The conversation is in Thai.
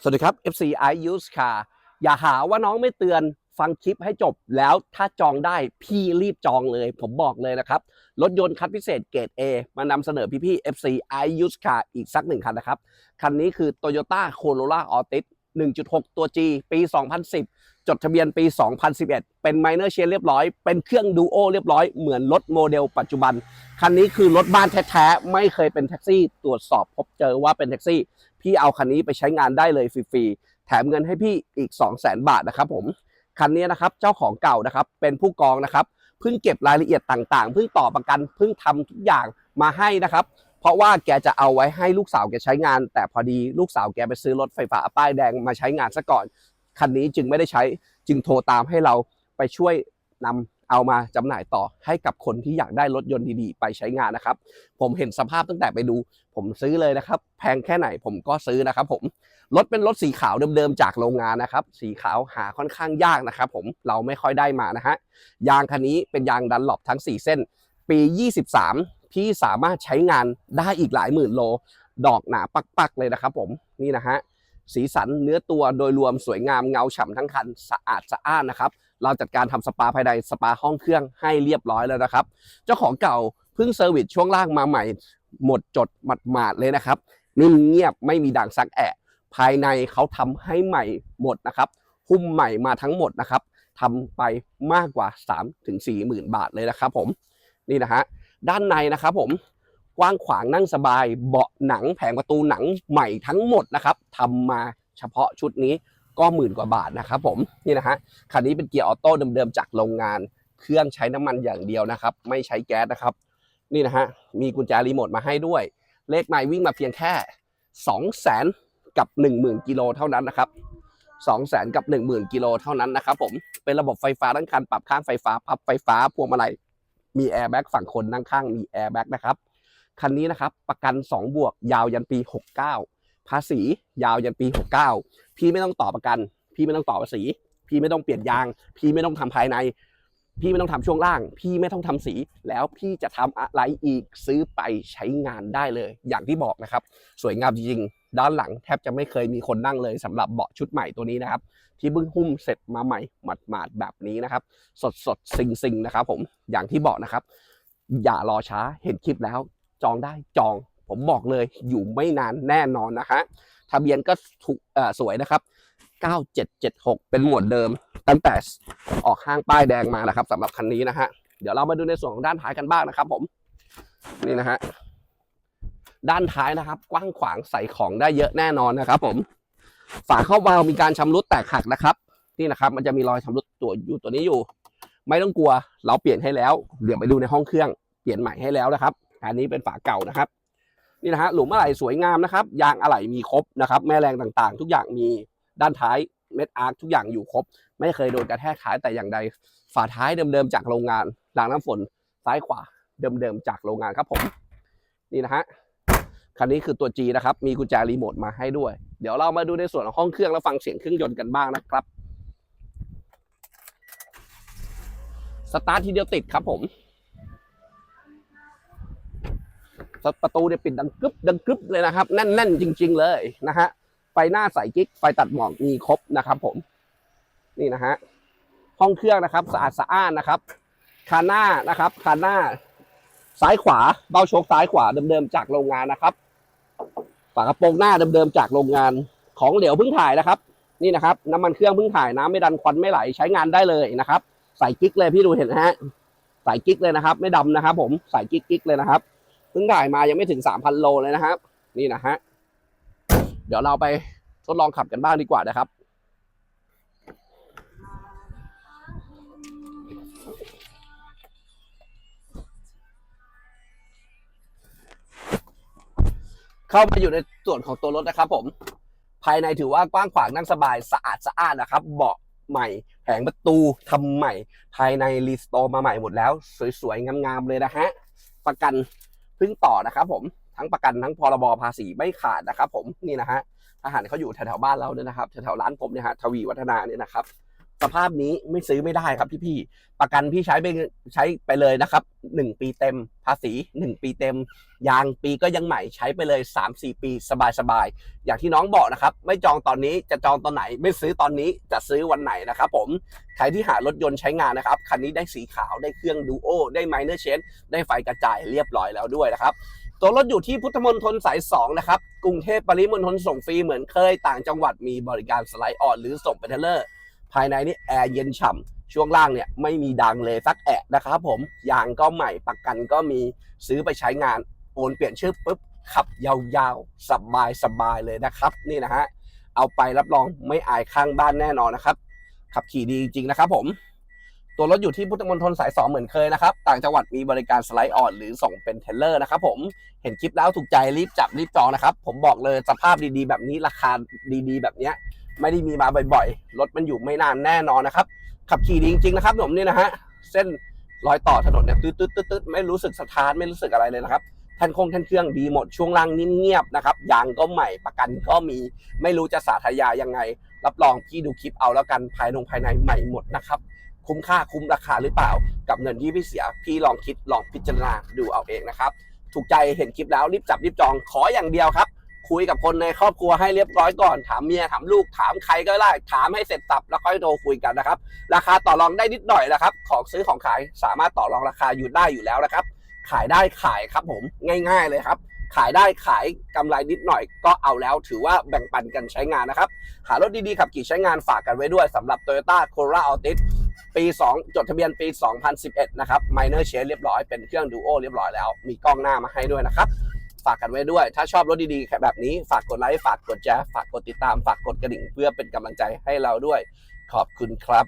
สวัสดีครับ FC I Use Car อย่าหาว่าน้องไม่เตือนฟังคลิปให้จบแล้วถ้าจองได้พี่รีบจองเลย ผมบอกเลยนะครับ รถยนต์คันพิเศษเกรด A มานำเสนอพี่ๆ FC I Use Car อีกสักหนึ่งคันนะครับ คันนี้คือ Toyota Corolla Altis 1.6 ตัว G ปี 2010 จดทะเบียนปี 2011 เป็น Minor Change เรียบร้อย เป็นเครื่อง Duo เรียบร้อย เหมือนรถโมเดลปัจจุบัน คันนี้คือรถบ้านแท้ๆ ไม่เคยเป็นแท็กซี่ ตรวจสอบพบเจอว่าเป็นแท็กซี่ พี่เอาคันนี้ไปใช้งานได้เลยฟรีๆแถมเงินให้พี่อีก 2 0 0 0 0 0บาทนะครับผมคันนี้นะครับเจ้าของเก่านะครับเป็นผู้กองนะครับเพิ่งเก็บรายละเอียดต่างๆเพิ่งต่อประกันเพิ่งทำทุกอย่างมาให้นะครับ เพราะว่าแกจะเอาไว้ให้ลูกสาวแกใช้งาน แต่พอดีลูกสาวแกไปซื้อรถไฟฟ้าป้ายแดงมาใช้งานซะก่อนคันนี้จึงไม่ได้ใช้จึงโทรตามให้เราไปช่วยนำ เอามาจำหน่ายต่อให้กับคนที่อยากได้รถยนต์ดีๆ ไปใช้งานนะครับ ผมเห็นสภาพตั้งแต่ไปดู ผมซื้อเลยนะครับ แพงแค่ไหนผมก็ซื้อนะครับผมรถเป็นรถสีขาวเดิมๆจากโรงงานนะครับ สีขาวหาค่อนข้างยากนะครับ ผมเราไม่ค่อยได้มานะฮะยางคันนี้เป็นยางดันหลบทั้ง 4 เส้น ปี 23พี่สามารถใช้งานได้อีกหลายหมื่นโล ดอกหนาปักๆเลยนะครับ ผมนี่นะฮะสีสันเนื้อตัวโดยรวมสวยงามเงาฉ่ำทั้งคันสะอาดสะอ้านนะครับ เราจัดการทำสปาภายในสปาห้องเครื่องให้เรียบร้อยแล้วนะครับ เจ้าของเก่าเพิ่งเซอร์วิสช่วงล่างมาใหม่ หมดจดหมาดๆเลยนะครับนิ่มเงียบไม่มีด่างซักแอะภายในเขาทำให้ใหม่หมดนะครับหุ้มใหม่มาทั้งหมดนะครับทำไปมากกว่า3ถึง4หมื่นบาทเลยนะครับผมนี่นะฮะด้านในนะครับผมกว้างขวางนั่งสบายเบาะหนังแผงประตูหนังใหม่ทั้งหมดนะครับทำมาเฉพาะชุดนี้ ก็หมื่นกว่าบาทนะครับผมนี่นะฮะคันนี้เป็นเกียร์ออโต้เดิมๆจากโรงงาน เครื่องใช้น้ำมันอย่างเดียวนะครับ ไม่ใช้แก๊สนะครับ นี่นะฮะมีกุญแจรีโมทมาให้ด้วย เลขไมล์วิ่งมาเพียงแค่ 2 0 0 0 0 0 กับ 10,000กิโลเท่านั้นนะครับ2 0 0 0 0 กับ 10,000กิโลเท่านั้นนะครับผมเป็นระบบไฟฟ้าทั้งคันปรับข้างไฟฟ้าพับไฟฟ้าพวงมาลัยมีแอร์แบ็กฝั่งคนนั่งข้างมีแอร์แบ็กนะครับคันนี้นะครับประกัน 2 บวกยาวยันปี 69 ภาษียาวยันปี 69 พี่ไม่ต้องต่อประกัน พี่ไม่ต้องต่อภาษี พี่ไม่ต้องเปลี่ยนยาง พี่ไม่ต้องทำภายใน พี่ไม่ต้องทำช่วงล่าง พี่ไม่ต้องทำสี แล้วพี่จะทำอะไรอีกซื้อไปใช้งานได้เลย อย่างที่บอกนะครับ สวยงามจริงๆ ด้านหลังแทบจะไม่เคยมีคนนั่งเลยสำหรับเบาะชุดใหม่ตัวนี้นะครับ ที่เพิ่งหุ้มเสร็จมาใหม่หมาดๆแบบนี้นะครับ สดสดๆซิงๆนะครับ ผมอย่างที่บอกนะครับ อย่ารอช้าเห็นคลิปแล้ว จองได้จอง ผมบอกเลยอยู่ไม่นานแน่นอนนะฮะทะเบียนก็ถูกสวยนะครับ 9776 เป็นหมวดเดิม ตั้งแต่ออกห้างป้ายแดงมานะครับสำหรับคันนี้นะฮะเดี๋ยวเรามาดูในส่วนของด้านท้ายกันบ้างนะครับผมนี่นะฮะด้านท้ายนะครับ กว้างขวางใส่ของได้เยอะแน่นอนนะครับ ผม ฝาเข้าวาล์วมีการชำรุดแตกหักนะครับ นี่นะครับ มันจะมีรอยชำรุดตัวอยู่ตัวนี้อยู่ ไม่ต้องกลัว เราเปลี่ยนให้แล้ว เดี๋ยวไปดูในห้องเครื่อง เปลี่ยนใหม่ให้แล้วนะครับ อันนี้เป็นฝาเก่านะครับ นี่นะฮะหลุมอะไหล่สวยงามนะครับยางอะไหล่มีครบนะครับแม่แรงต่างๆ ทุกอย่างมีด้านท้ายเม็ดอาร์คทุกอย่างอยู่ครบ ไม่เคยโดนกระแทกท้ายแต่อย่างใดฝาท้ายเดิมๆจากโรงงานรางน้ำฝนซ้ายขวาเดิมๆจากโรงงานครับผม นี่นะฮะคันนี้คือตัว G นะครับ มีกุญแจรีโมทมาให้ด้วย เดี๋ยวเรามาดูในส่วนของห้องเครื่องแล้วฟังเสียงเครื่องยนต์กันบ้างนะครับ สตาร์ททีเดียวติดครับผม ประตูเนี่ยปิดดังกึบดังกึบเลยนะครับ แน่นๆจริง ๆ เลยนะฮะไฟหน้าใสกิ๊กไฟตัดหมอกมีครบนะครับผมนี่นะฮะห้องเครื่องนะครับ สะอาดสะอ้านนะครับคานหน้านะครับคานหน้าซ้ายขวาเบ้าโชคซ้ายขวาเดิมๆจากโรงงานนะครับฝากระโปรงหน้าเดิมๆจากโรงงานของเหลวเพิ่งถ่ายนะครับ นี่นะครับน้ำมันเครื่องเพิ่งถ่ายน้ำไม่ดันควันไม่ไหลใช้งานได้เลยนะครับ ใส่กิ๊กเลยพี่ดูเห็นฮะใส่กิ๊กเลยนะครับ ไม่ดำนะครับ ผมใส่กิ๊กกิ๊กเลยนะครับ พิ่งถ่ายมายังไม่ถึงสามพันโลเลยนะครับ นี่นะฮะ เดี๋ยวเราไปทดลองขับกันบ้างดีกว่านะครับ เข้ามาอยู่ในส่วนของตัวรถนะครับผม ภายในถือว่ากว้างขวางนั่งสบายสะอาดสะอ้านนะครับ เบาะใหม่แผงประตูทำใหม่ ภายในรีสโตร์มาใหม่หมดแล้ว สวยๆงามๆเลยนะฮะ ประกัน เพึ่งต่อนะครับผมทั้งประกันทั้งพรบภาษีไม่ขาดนะครับผมนี่นะฮะทหารเขาอยู่แถวๆบ้านเราเนี่ยนะครับแถวๆร้านผมเนี่ยฮะทวีวัฒนาเนี่ยนะครับ สภาพนี้ไม่ซื้อไม่ได้ครับพี่พี่ประกันพี่ใช้ไปใช้ไปเลยนะครับหนึ่งปีเต็มภาษีหนึ่งปีเต็ม ยางปีก็ยังใหม่ใช้ไปเลย3-4ปีสบายๆอย่างที่น้องบอกนะครับ ไม่จองตอนนี้จะจองตอนไหน ไม่ซื้อตอนนี้จะซื้อวันไหนนะครับผมใครที่หารถยนต์ใช้งานนะครับคันนี้ได้สีขาวได้เครื่องดูโอได้ไมเนอร์เชนได้ไฟกระจายเรียบร้อยแล้วด้วยนะครับตัวรถอยู่ที่พุทธมณฑลสาย 2 นะครับ กรุงเทพปริมณฑลส่งฟรีเหมือนเคยต่างจังหวัดมีบริการสไลด์ออนหรือส่งเป็นเทเลอร์ ภายในนี่แอร์เย็นฉ่ำช่วงล่างเนี่ยไม่มีดังเลยสักแอะนะครับผมยางก็ใหม่ประกันก็มีซื้อไปใช้งานโอนเปลี่ยนชื่อปุ๊บขับยาวๆสบายสบายเลยนะครับ นี่นะฮะเอาไปรับรองไม่อายข้างบ้านแน่นอนนะครับ ขับขี่ดีจริงๆนะครับ ผมตัวรถอยู่ที่พุทธมณฑลสาย 2 เหมือนเคยนะครับ ต่างจังหวัดมีบริการสไลด์ออนหรือส่งเป็นเทเลอร์นะครับผม เห็นคลิปแล้วถูกใจรีบจับรีบจองนะครับ ผมบอกเลยสภาพดีๆ แบบนี้ราคาดีๆ แบบเนี้ย ไม่ได้มีมาบ่อยๆ รถมันอยู่ไม่นานแน่นอนนะครับ ขับขี่ดีจริงๆนะครับผมนี่นะฮะ เส้นรอยต่อถนนเนี่ยตืดๆตืดๆไม่รู้สึกสะท้านไม่รู้สึกอะไรเลยนะครับท่านคงท่านเครื่องดีหมดช่วงล่างนิ่มเงียบนะครับยางก็ใหม่ประกันก็มีไม่รู้จะสาธยายยังไง รับรองพี่ดูคลิปเอาแล้วกันภายในภายในใหม่หมดนะครับ คุ้มค่าคุ้มราคาหรือเปล่า กับเงินที่พี่เสีย พี่ลองคิดลองพิจารณาดูเอาเองนะครับ ถูกใจเห็นคลิปแล้วรีบจับรีบจองขออย่างเดียวครับ คุยกับคนในครอบครัวให้เรียบร้อยก่อน ถามเมียถามลูกถามใครก็ได้ ถามให้เสร็จสับแล้วค่อยโทรคุยกันนะครับ ราคาต่อรองได้นิดหน่อยนะครับ ของซื้อของขายสามารถต่อรองราคาอยู่ได้อยู่แล้วนะครับ ขายได้ขายครับผมง่าย ๆเลยครับ ขายได้ขายกำไรนิดหน่อยก็เอาแล้ว ถือว่าแบ่งปันกันใช้งานนะครับ หารถดีๆขับขี่ใช้งานฝากกันไว้ด้วยสำหรับ Toyota Corolla Altis ปี 2 จดทะเบียนปี 2011 นะครับ Minor Change เรียบร้อย เป็นเครื่อง Duo เรียบร้อยแล้ว มีกล้องหน้ามาให้ด้วยนะครับ ฝากกันไว้ด้วย ถ้าชอบรถดีๆแบบนี้ฝากกดไลค์ฝากกดแชร์ฝากกดติดตามฝากกดกระดิ่ง เพื่อเป็นกำลังใจให้เราด้วย ขอบคุณครับ